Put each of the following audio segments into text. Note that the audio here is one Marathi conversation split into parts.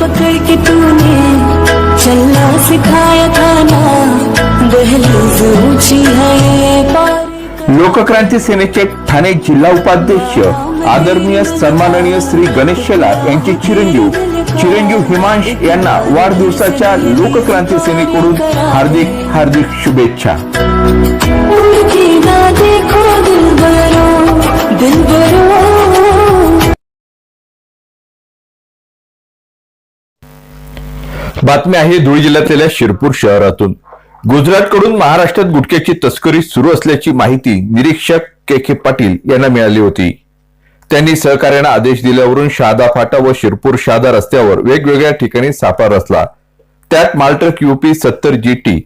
पकड़ के तूने चलना सिखाया दहलीज ऊंची है लोकक्रांती सेनेचे ठाणे जिल्हा उपाध्यक्ष आदरणीय सन्माननीय श्री गणेश शेलार यांचे चिरंजीव चिरंजीव हिमांश यांना वाढदिवसाच्या लोकक्रांती सेनेकडून हार्दिक हार्दिक शुभेच्छा. बातमी आहे धुळे जिल्ह्यातल्या शिरपूर शहरातून. गुजरातकडून महाराष्ट्रात गुटख्याची तस्करी सुरू असल्याची माहिती निरीक्षक के के पाटील यांना मिळाली होती. त्यांनी सहकार्यानं आदेश दिल्यावरून शहादा फाटा व शिरपूर शहादा रस्त्यावर वेगवेगळ्या ठिकाणी सापळा रचला. त्यात मालट्रक युपी सत्तर जी टी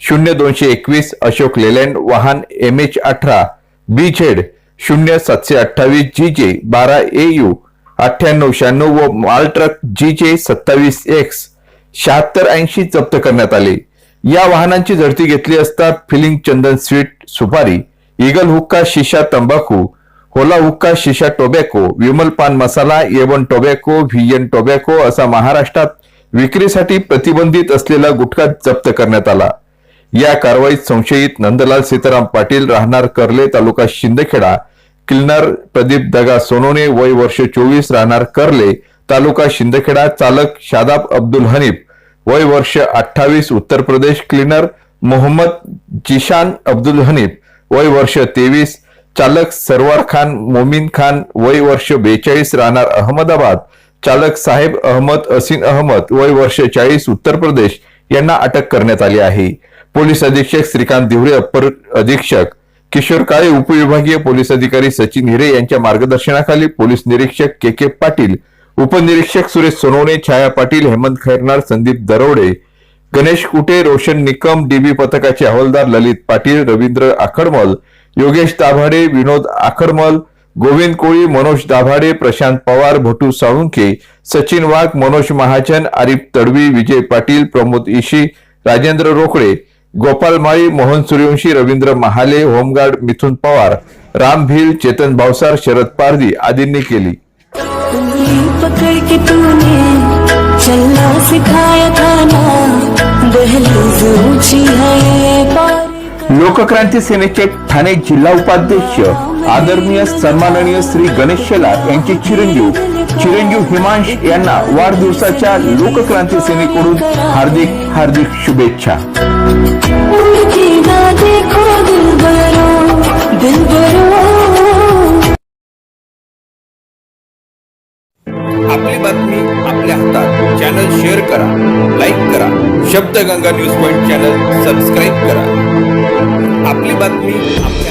शून्य दोनशे एकवीस अशोक लेलँड वाहन एम एच अठरा बी झेड शून्य सातशे अठ्ठावीस जी जे बारा ए यू अठ्ठ्याण्णव शहाण्णव व मालट्रक जी जे सत्तावीस एक्स शहात्तर ऐंशी जप्त करण्यात आले. या वाहनांची झडती घेतली असता filling Chandan sweet supari Eagle हुक्का शिशा तंबाखू होला हुक्का शिशा tobacco Vimal pan masala Avon tobacco VN tobacco असा महाराष्ट्रात विक्रीसाठी प्रतिबंधित असलेला गुटखा जप्त करण्यात आला. या कारवाईत संशयित नंदलाल सीताराम पाटील राहणार कर्ले तालुका शिंदखेडा किल्नर प्रदीप दगा सोनोने वय वर्ष चोवीस राहणार कर्ले तालुका शिंदखेडा चालक शादाब अब्दुल हनीफ वय वर्ष अठ्ठावीस उत्तर प्रदेश क्लिनर मोहम्मद जिशान अब्दुल हनीफ वय वर्ष तेवीस चालक सरवार खान मोमीन खान वय वर्ष बेचाळीस राहणार अहमदाबाद. चालक साहेब अहमद असीन अहमद वय वर्ष चाळीस उत्तर प्रदेश यांना अटक करण्यात आली आहे. पोलीस अधीक्षक श्रीकांत दिवरे अप्पर अधीक्षक किशोर काळे उपविभागीय पोलीस अधिकारी सचिन हिरे यांच्या मार्गदर्शनाखाली पोलीस निरीक्षक के के पाटील उपनिरीक्षक सुरेश सोनवणे छाया पाटील हेमंत खैरनार संदीप दरोडे गणेश कुटे रोशन निकम डीबी पथकाचे हवालदार ललित पाटील रवींद्र आखडमल योगेश दाभाडे विनोद आखरमल गोविंद कोळी मनोज दाभाडे प्रशांत पवार भटू साळुंके सचिन वाघ मनोज महाजन आरिफ तडवी विजय पाटील प्रमोद इशी राजेंद्र रोकडे गोपाल माळी मोहन सूर्यवंशी रवींद्र महाले होमगार्ड मिथुन पवार राम भील चेतन भावसार शरद पारधी आदींनी केली. चलना सिखाया था ना लोकक्रांती सेनेचे ठाणे जिल्हा उपाध्यक्ष आदरणीय सन्माननीय श्री गणेश शेलार यांचे चिरंजीव. चिरंजीव हिमांश यांना वाढदिवसाच्या लोकक्रांती सेनेकडून हार्दिक हार्दिक शुभेच्छा. आपली बातमी आपल्या हातात. चॅनल शेअर करा लाईक करा. Shabdganga news point channel subscribe करा. आपली बातमी आपल्या